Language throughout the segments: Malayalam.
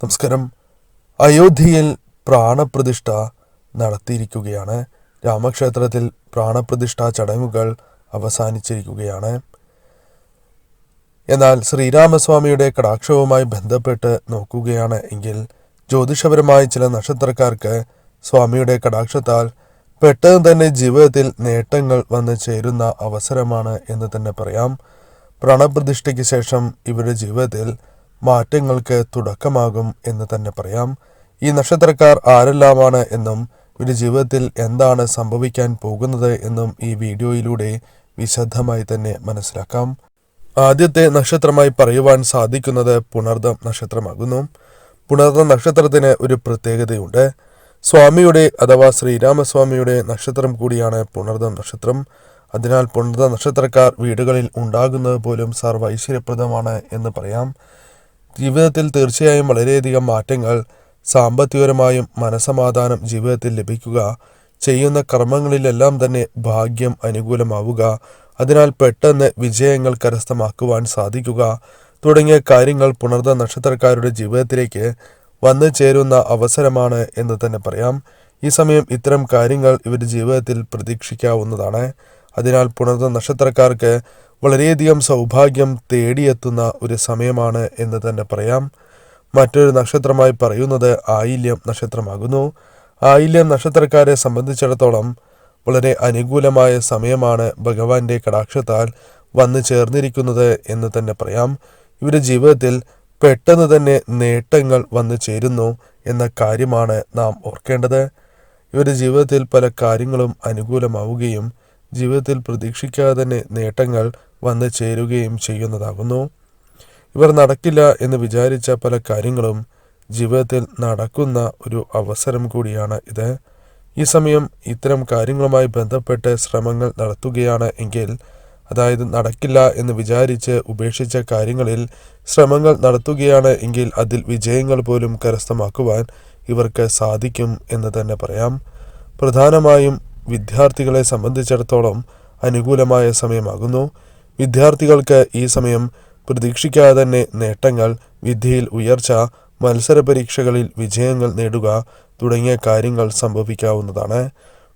നമസ്കാരം. അയോധ്യയിൽ പ്രാണപ്രതിഷ്ഠ നടത്തിയിരിക്കുകയാണ്. രാമക്ഷേത്രത്തിൽ പ്രാണപ്രതിഷ്ഠാ ചടങ്ങുകൾ അവസാനിച്ചിരിക്കുകയാണ്. എന്നാൽ ശ്രീരാമസ്വാമിയുടെ കടാക്ഷവുമായി ബന്ധപ്പെട്ട് നോക്കുകയാണ് എങ്കിൽ ജ്യോതിഷപരമായ ചില നക്ഷത്രക്കാർക്ക് സ്വാമിയുടെ കടാക്ഷത്താൽ പെട്ടെന്ന് തന്നെ ജീവിതത്തിൽ നേട്ടങ്ങൾ വന്നു ചേരുന്ന അവസരമാണ് എന്ന് തന്നെ പറയാം. പ്രണപ്രതിഷ്ഠയ്ക്ക് ശേഷം ഇവരുടെ ജീവിതത്തിൽ മാറ്റങ്ങൾക്ക് തുടക്കമാകും എന്ന് തന്നെ പറയാം. ഈ നക്ഷത്രക്കാർ ആരെല്ലാമാണ് എന്നും ഇവരുടെ ജീവിതത്തിൽ എന്താണ് സംഭവിക്കാൻ പോകുന്നത് എന്നും ഈ വീഡിയോയിലൂടെ വിശദമായി തന്നെ മനസ്സിലാക്കാം. ആദ്യത്തെ നക്ഷത്രമായി പറയുവാൻ സാധിക്കുന്നത് പുണർദം നക്ഷത്രമാകുന്നു. പുണർദം നക്ഷത്രത്തിന് ഒരു പ്രത്യേകതയുണ്ട്. സ്വാമിയുടെ അഥവാ ശ്രീരാമസ്വാമിയുടെ നക്ഷത്രം കൂടിയാണ് പുണർദം നക്ഷത്രം. അതിനാൽ പുണർദ നക്ഷത്രക്കാർ വീടുകളിൽ ഉണ്ടാകുന്നത് പോലും സർവ ഐശ്വര്യപ്രദമാണ് എന്ന് പറയാം. ജീവിതത്തിൽ തീർച്ചയായും വളരെയധികം മാറ്റങ്ങൾ സാമ്പത്തികപരമായും മനസമാധാനം ജീവിതത്തിൽ ലഭിക്കുക ചെയ്യുന്ന കർമ്മങ്ങളിലെല്ലാം തന്നെ ഭാഗ്യം അനുകൂലമാവുക അതിനാൽ പെട്ടെന്ന് വിജയങ്ങൾ കരസ്ഥമാക്കുവാൻ സാധിക്കുക തുടങ്ങിയ കാര്യങ്ങൾ പുണർന്ന നക്ഷത്രക്കാരുടെ ജീവിതത്തിലേക്ക് വന്നു ചേരുന്ന അവസരമാണ് എന്ന് തന്നെ പറയാം. ഈ സമയം ഇത്തരം കാര്യങ്ങൾ ഇവരുടെ ജീവിതത്തിൽ പ്രതീക്ഷിക്കാവുന്നതാണ്. അതിനാൽ പുണർന്ന നക്ഷത്രക്കാർക്ക് വളരെയധികം സൗഭാഗ്യം തേടിയെത്തുന്ന ഒരു സമയമാണ് എന്ന് തന്നെ പറയാം. മറ്റൊരു നക്ഷത്രമായി പറയുന്നത് ആയില്യം നക്ഷത്രമാകുന്നു. ആയില്യം നക്ഷത്രക്കാരെ സംബന്ധിച്ചിടത്തോളം വളരെ അനുകൂലമായ സമയമാണ് ഭഗവാന്റെ കടാക്ഷത്താൽ വന്നു ചേർന്നിരിക്കുന്നത് എന്ന് തന്നെ പറയാം. ഇവരുടെ ജീവിതത്തിൽ പെട്ടെന്ന് തന്നെ നേട്ടങ്ങൾ വന്നു ചേരുന്നു എന്ന കാര്യമാണ് നാം ഓർക്കേണ്ടത്. ഇവരുടെ ജീവിതത്തിൽ പല കാര്യങ്ങളും അനുകൂലമാവുകയും ജീവിതത്തിൽ പ്രതീക്ഷിക്കാതെ തന്നെ നേട്ടങ്ങൾ വന്നു ചേരുകയും ചെയ്യുന്നതാകുന്നു. ഇവർ നടക്കില്ല എന്ന് വിചാരിച്ച പല കാര്യങ്ങളും ജീവിതത്തിൽ നടക്കുന്ന ഒരു അവസരം കൂടിയാണ് ഇത്. ഈ സമയം ഇത്തരം കാര്യങ്ങളുമായി ബന്ധപ്പെട്ട് ശ്രമങ്ങൾ നടത്തുകയാണ് എങ്കിൽ അതായത് നടക്കില്ല എന്ന് വിചാരിച്ച് ഉപേക്ഷിച്ച കാര്യങ്ങളിൽ ശ്രമങ്ങൾ നടത്തുകയാണ് എങ്കിൽ അതിൽ വിജയങ്ങൾ പോലും കരസ്ഥമാക്കുവാൻ ഇവർക്ക് സാധിക്കും എന്ന് തന്നെ പറയാം. പ്രധാനമായും വിദ്യാർത്ഥികളെ സംബന്ധിച്ചിടത്തോളം അനുകൂലമായ സമയമാകുന്നു. വിദ്യാർത്ഥികൾക്ക് ഈ സമയം പ്രതീക്ഷിക്കാതെ തന്നെ നേട്ടങ്ങൾ വിദ്യയിൽ ഉയർച്ച മത്സര പരീക്ഷകളിൽ വിജയങ്ങൾ നേടുക തുടങ്ങിയ കാര്യങ്ങൾ സംഭവിക്കാവുന്നതാണ്.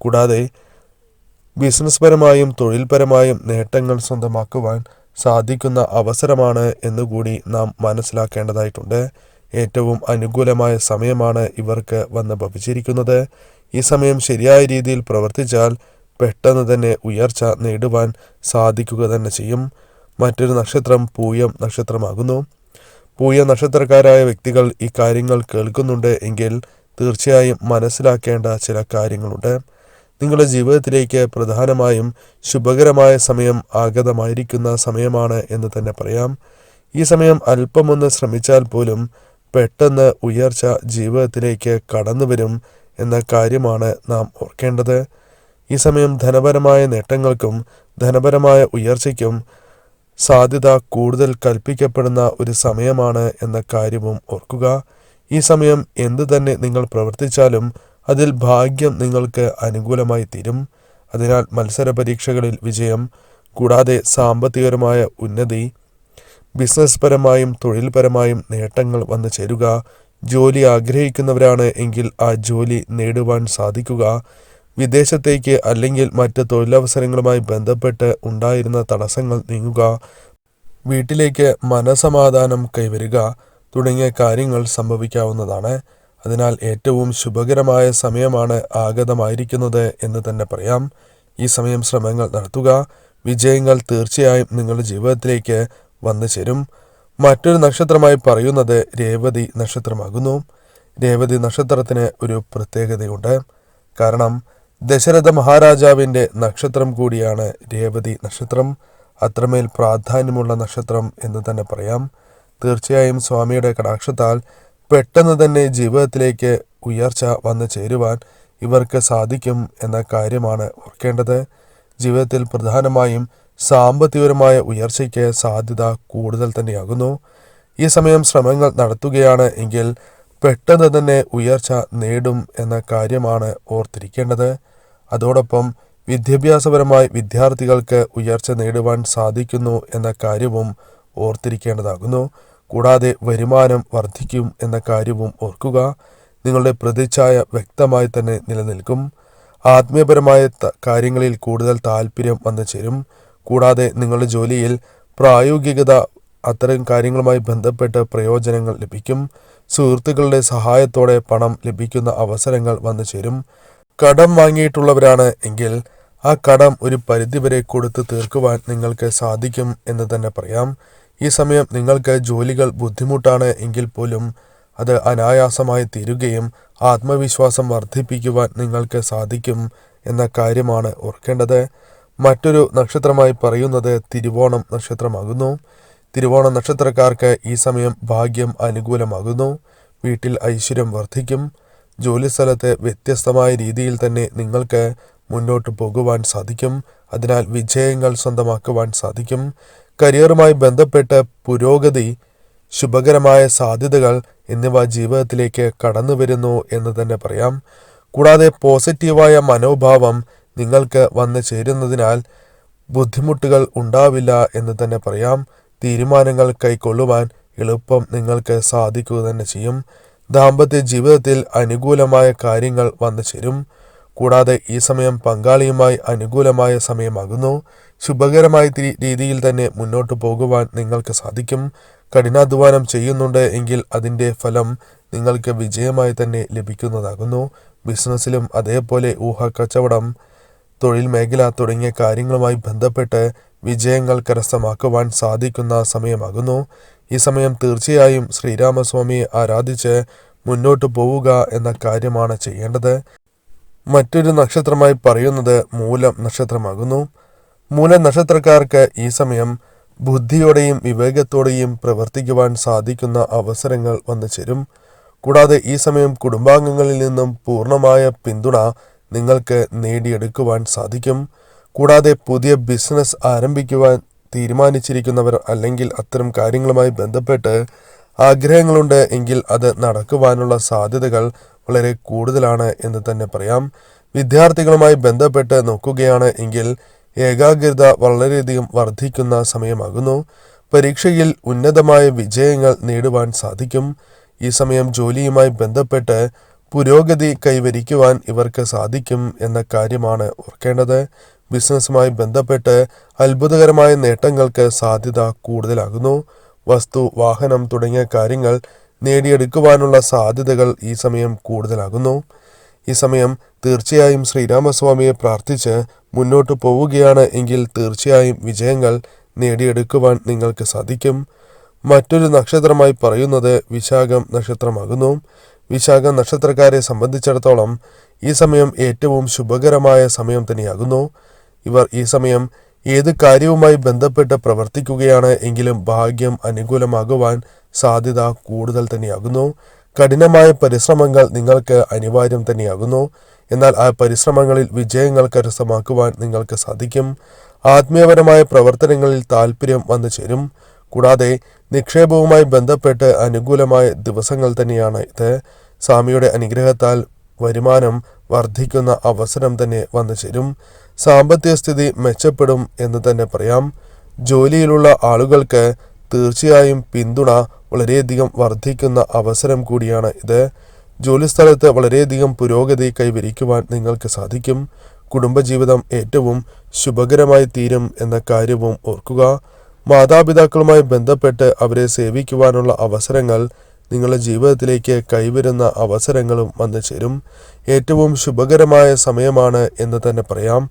കൂടാതെ ബിസിനസ് പരമായും തൊഴിൽപരമായും നേട്ടങ്ങൾ സ്വന്തമാക്കുവാൻ സാധിക്കുന്ന അവസരമാണ് എന്നുകൂടി നാം മനസ്സിലാക്കേണ്ടതായിട്ടുണ്ട്. ഏറ്റവും അനുകൂലമായ സമയമാണ് ഇവർക്ക് വന്ന് ഭവിച്ചിരിക്കുന്നത്. ഈ സമയം ശരിയായ രീതിയിൽ പ്രവർത്തിച്ചാൽ പെട്ടെന്ന് തന്നെ ഉയർച്ച നേടുവാൻ സാധിക്കുക തന്നെ ചെയ്യും. മറ്റൊരു നക്ഷത്രം പൂയം നക്ഷത്രമാകുന്നു. പൂയ നക്ഷത്രക്കാരായ വ്യക്തികൾ ഈ കാര്യങ്ങൾ കേൾക്കുന്നുണ്ട് എങ്കിൽ തീർച്ചയായും മനസ്സിലാക്കേണ്ട ചില കാര്യങ്ങളുണ്ട്. നിങ്ങളുടെ ജീവിതത്തിലേക്ക് പ്രധാനമായും ശുഭകരമായ സമയം ആഗതമായിരിക്കുന്ന സമയമാണ് എന്ന് തന്നെ പറയാം. ഈ സമയം അല്പമൊന്ന് ശ്രമിച്ചാൽ പോലും പെട്ടെന്ന് ഉയർച്ച ജീവിതത്തിലേക്ക് കടന്നു വരും എന്ന കാര്യമാണ് നാം ഓർക്കേണ്ടത്. ഈ സമയം ധനപരമായ നേട്ടങ്ങൾക്കും ധനപരമായ ഉയർച്ചയ്ക്കും സാധ്യത കൂടുതൽ കൽപ്പിക്കപ്പെടുന്ന ഒരു സമയമാണ് എന്ന കാര്യവും ഓർക്കുക. ഈ സമയം എന്തു തന്നെ നിങ്ങൾ പ്രവർത്തിച്ചാലും അതിൽ ഭാഗ്യം നിങ്ങൾക്ക് അനുകൂലമായി തീരും. അതിനാൽ മത്സര പരീക്ഷകളിൽ വിജയം കൂടാതെ സാമ്പത്തികപരമായ ഉന്നതി ബിസിനസ് പരമായും തൊഴിൽപരമായും നേട്ടങ്ങൾ വന്നു ചേരുക. ജോലി ആഗ്രഹിക്കുന്നവരാണ് എങ്കിൽ ആ ജോലി നേടുവാൻ സാധിക്കുക. വിദേശത്തേക്ക് അല്ലെങ്കിൽ മറ്റ് തൊഴിലവസരങ്ങളുമായി ബന്ധപ്പെട്ട് ഉണ്ടായിരുന്ന തടസ്സങ്ങൾ നീങ്ങുക വീട്ടിലേക്ക് മനസമാധാനം കൈവരിക തുടങ്ങിയ കാര്യങ്ങൾ സംഭവിക്കാവുന്നതാണ്. അതിനാൽ ഏറ്റവും ശുഭകരമായ സമയമാണ് ആഗതമായിരിക്കുന്നത് എന്ന് തന്നെ പറയാം. ഈ സമയം ശ്രമങ്ങൾ നടത്തുക വിജയങ്ങൾ തീർച്ചയായും നിങ്ങളുടെ ജീവിതത്തിലേക്ക് വന്നു ചേരും. മറ്റൊരു നക്ഷത്രമായി പറയുന്നത് രേവതി നക്ഷത്രമാകുന്നു. രേവതി നക്ഷത്രത്തിന് ഒരു പ്രത്യേകതയുണ്ട്. കാരണം ദശരഥ മഹാരാജാവിന്റെ നക്ഷത്രം കൂടിയാണ് രേവതി നക്ഷത്രം. അത്രമേൽ പ്രാധാന്യമുള്ള നക്ഷത്രം എന്ന് തന്നെ പറയാം. തീർച്ചയായും സ്വാമിയുടെ കടാക്ഷത്താൽ പെട്ടെന്ന് തന്നെ ജീവിതത്തിലേക്ക് ഉയർച്ച വന്നു ചേരുവാൻ ഇവർക്ക് സാധിക്കും എന്ന കാര്യമാണ് ഓർക്കേണ്ടത്. ജീവിതത്തിൽ പ്രധാനമായും സാമ്പത്തികപരമായ ഉയർച്ചയ്ക്ക് സാധ്യത കൂടുതൽ തന്നെയാകുന്നു. ഈ സമയം ശ്രമങ്ങൾ നടത്തുകയാണ് എങ്കിൽ പെട്ടെന്ന് തന്നെ ഉയർച്ച നേടും എന്ന കാര്യമാണ് ഓർത്തിരിക്കേണ്ടത്. അതോടൊപ്പം വിദ്യാഭ്യാസപരമായി വിദ്യാർത്ഥികൾക്ക് ഉയർച്ച നേടുവാൻ സാധിക്കുന്നു എന്ന കാര്യവും ഓർത്തിരിക്കേണ്ടതാകുന്നു. കൂടാതെ വരുമാനം വർദ്ധിക്കും എന്ന കാര്യവും ഓർക്കുക. നിങ്ങളുടെ പ്രതിച്ഛായ വ്യക്തമായി തന്നെ നിലനിൽക്കും. ആത്മീയപരമായ കാര്യങ്ങളിൽ കൂടുതൽ താല്പര്യം വന്നു ചേരും. കൂടാതെ നിങ്ങളുടെ ജോലിയിൽ പ്രായോഗികത അത്തരം കാര്യങ്ങളുമായി ബന്ധപ്പെട്ട് പ്രയോജനങ്ങൾ ലഭിക്കും. സുഹൃത്തുക്കളുടെ സഹായത്തോടെ പണം ലഭിക്കുന്ന അവസരങ്ങൾ വന്നു ചേരും. കടം വാങ്ങിയിട്ടുള്ളവരാണ് എങ്കിൽ ആ കടം ഒരു പരിധിവരെ കൊടുത്ത് തീർക്കുവാൻ നിങ്ങൾക്ക് സാധിക്കും എന്ന് തന്നെ പറയാം. ഈ സമയം നിങ്ങൾക്ക് ജോലികൾ ബുദ്ധിമുട്ടാണ് എങ്കിൽ പോലും അത് അനായാസമായി തീരുകയും ആത്മവിശ്വാസം വർദ്ധിപ്പിക്കുവാൻ നിങ്ങൾക്ക് സാധിക്കും എന്ന കാര്യമാണ് ഓർക്കേണ്ടത്. മറ്റൊരു നക്ഷത്രമായി പറയുന്നത് തിരുവോണം നക്ഷത്രമാകുന്നു. തിരുവോണം നക്ഷത്രക്കാർക്ക് ഈ സമയം ഭാഗ്യം അനുകൂലമാകുന്നു. വീട്ടിൽ ഐശ്വര്യം വർദ്ധിക്കും. ജോലിസ്ഥലത്ത് വ്യത്യസ്തമായ രീതിയിൽ തന്നെ നിങ്ങൾക്ക് മുന്നോട്ട് പോകുവാൻ സാധിക്കും. അതിനാൽ വിജയങ്ങൾ സ്വന്തമാക്കുവാൻ സാധിക്കും. കരിയറുമായി ബന്ധപ്പെട്ട് പുരോഗതി ശുഭകരമായ സാധ്യതകൾ എന്നിവ ജീവിതത്തിലേക്ക് കടന്നു വരുന്നു എന്ന് തന്നെ പറയാം. കൂടാതെ പോസിറ്റീവായ മനോഭാവം നിങ്ങൾക്ക് വന്നു ചേരുന്നതിനാൽ ബുദ്ധിമുട്ടുകൾ ഉണ്ടാവില്ല എന്ന് തന്നെ പറയാം. തീരുമാനങ്ങൾ കൈക്കൊള്ളുവാൻ എളുപ്പം നിങ്ങൾക്ക് സാധിക്കുക തന്നെ ചെയ്യും. ദാമ്പത്യ ജീവിതത്തിൽ അനുകൂലമായ കാര്യങ്ങൾ വന്നു ചേരും. കൂടാതെ ഈ സമയം പങ്കാളിയുമായി അനുകൂലമായ സമയമാകുന്നു. ശുഭകരമായ രീതിയിൽ തന്നെ മുന്നോട്ട് പോകുവാൻ നിങ്ങൾക്ക് സാധിക്കും. കഠിനാധ്വാനം ചെയ്യുന്നുണ്ട് എങ്കിൽ അതിന്റെ ഫലം നിങ്ങൾക്ക് വിജയമായി തന്നെ ലഭിക്കുന്നതാകുന്നു. ബിസിനസ്സിലും അതേപോലെ ഊഹ കച്ചവടം തൊഴിൽ മേഖല തുടങ്ങിയ കാര്യങ്ങളുമായി ബന്ധപ്പെട്ട് വിജയങ്ങൾ കരസ്ഥമാക്കുവാൻ സാധിക്കുന്ന സമയമാകുന്നു. ഈ സമയം തീർച്ചയായും ശ്രീരാമസ്വാമിയെ ആരാധിച്ച് മുന്നോട്ട് പോവുക എന്ന കാര്യമാണ് ചെയ്യേണ്ടത്. മറ്റൊരു നക്ഷത്രമായി പറയുന്നത് മൂലം നക്ഷത്രമാകുന്നു. മൂലം നക്ഷത്രക്കാർക്ക് ഈ സമയം ബുദ്ധിയോടെയും വിവേകത്തോടെയും പ്രവർത്തിക്കുവാൻ സാധിക്കുന്ന അവസരങ്ങൾ വന്നു ചേരും. കൂടാതെ ഈ സമയം കുടുംബാംഗങ്ങളിൽ നിന്നും പൂർണമായ പിന്തുണ നിങ്ങൾക്ക് നേടിയെടുക്കുവാൻ സാധിക്കും. കൂടാതെ പുതിയ ബിസിനസ് ആരംഭിക്കുവാൻ തീരുമാനിച്ചിരിക്കുന്നവർ അല്ലെങ്കിൽ അത്തരം കാര്യങ്ങളുമായി ബന്ധപ്പെട്ട് ആഗ്രഹങ്ങളുണ്ട് എങ്കിൽ അത് നടക്കുവാനുള്ള സാധ്യതകൾ വളരെ കൂടുതലാണ് എന്ന് തന്നെ പറയാം. വിദ്യാർത്ഥികളുമായി ബന്ധപ്പെട്ട് നോക്കുകയാണ് എങ്കിൽ ഏകാഗ്രത വളരെയധികം വർദ്ധിക്കുന്ന സമയമാകുന്നു. പരീക്ഷയിൽ ഉന്നതമായ വിജയങ്ങൾ നേടുവാൻ സാധിക്കും. ഈ സമയം ജോലിയുമായി ബന്ധപ്പെട്ട് പുരോഗതി കൈവരിക്കുവാൻ ഇവർക്ക് സാധിക്കും എന്ന കാര്യമാണ് ഓർക്കേണ്ടത്. ബിസിനസ്സുമായി ബന്ധപ്പെട്ട് അത്ഭുതകരമായ നേട്ടങ്ങൾക്ക് സാധ്യത കൂടുതലാകുന്നു. വസ്തു വാഹനം തുടങ്ങിയ കാര്യങ്ങൾ നേടിയെടുക്കുവാനുള്ള സാധ്യതകൾ ഈ സമയം കൂടുതലാകുന്നു. ഈ സമയം തീർച്ചയായും ശ്രീരാമസ്വാമിയെ പ്രാർത്ഥിച്ച് മുന്നോട്ട് പോവുകയാണ് എങ്കിൽ തീർച്ചയായും വിജയങ്ങൾ നേടിയെടുക്കുവാൻ നിങ്ങൾക്ക് സാധിക്കും. മറ്റൊരു നക്ഷത്രമായി പറയുന്നത് വിശാഖം നക്ഷത്രമാകുന്നു. വിശാഖ നക്ഷത്രക്കാരെ സംബന്ധിച്ചിടത്തോളം ഈ സമയം ഏറ്റവും ശുഭകരമായ സമയം തന്നെയാകുന്നു. ഇവർ ഈ സമയം ഏത് കാര്യവുമായി ബന്ധപ്പെട്ട് പ്രവർത്തിക്കുകയാണ് എങ്കിലും ഭാഗ്യം അനുകൂലമാകുവാൻ സാധ്യത കൂടുതൽ തന്നെയാകുന്നു. കഠിനമായ പരിശ്രമങ്ങൾ നിങ്ങൾക്ക് അനിവാര്യം തന്നെയാകുന്നു. എന്നാൽ ആ പരിശ്രമങ്ങളിൽ വിജയങ്ങൾ കരസ്ഥമാക്കുവാൻ നിങ്ങൾക്ക് സാധിക്കും. ആത്മീയപരമായ പ്രവർത്തനങ്ങളിൽ താല്പര്യം വന്നു ചേരും. കൂടാതെ നിക്ഷേപവുമായി ബന്ധപ്പെട്ട് അനുകൂലമായ ദിവസങ്ങൾ തന്നെയാണ് ഇത്. സ്വാമിയുടെ അനുഗ്രഹത്താൽ വരുമാനം വർദ്ധിക്കുന്ന അവസരം തന്നെ വന്നു ചേരും. സാമ്പത്തിക സ്ഥിതി മെച്ചപ്പെടും എന്ന് തന്നെ പറയാം. ജോലിയിലുള്ള ആളുകൾക്ക് തീർച്ചയായും പിന്തുണ വളരെയധികം വർദ്ധിക്കുന്ന അവസരം കൂടിയാണ് ഇത്. ജോലിസ്ഥലത്ത് വളരെയധികം പുരോഗതി കൈവരിക്കുവാൻ നിങ്ങൾക്ക് സാധിക്കും. കുടുംബജീവിതം ഏറ്റവും ശുഭകരമായി തീരും എന്ന കാര്യവും ഓർക്കുക. മാതാപിതാക്കളുമായി ബന്ധപ്പെട്ട് അവരെ സേവിക്കുവാനുള്ള അവസരങ്ങൾ നിങ്ങളുടെ ജീവിതത്തിലേക്ക് കൈവരുന്ന അവസരങ്ങളും വന്നു ചേരും. ഏറ്റവും ശുഭകരമായ സമയമാണ് എന്ന് തന്നെ പറയാം.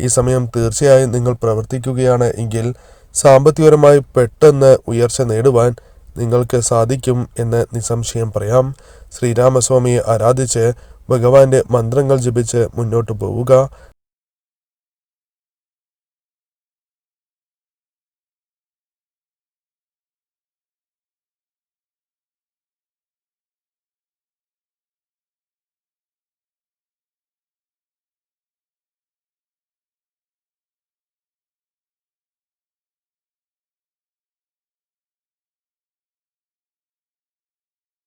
ഈ സമയം തീർച്ചയായും നിങ്ങൾ പ്രവർത്തിക്കുകയാണ് എങ്കിൽ സാമ്പത്തികപരമായി പെട്ടെന്ന് ഉയർച്ച നേടുവാൻ നിങ്ങൾക്ക് സാധിക്കും എന്ന് നിസ്സംശയം പറയാം. ശ്രീരാമസ്വാമിയെ ആരാധിച്ച് ഭഗവാന്റെ മന്ത്രങ്ങൾ ജപിച്ച് മുന്നോട്ട് പോവുക.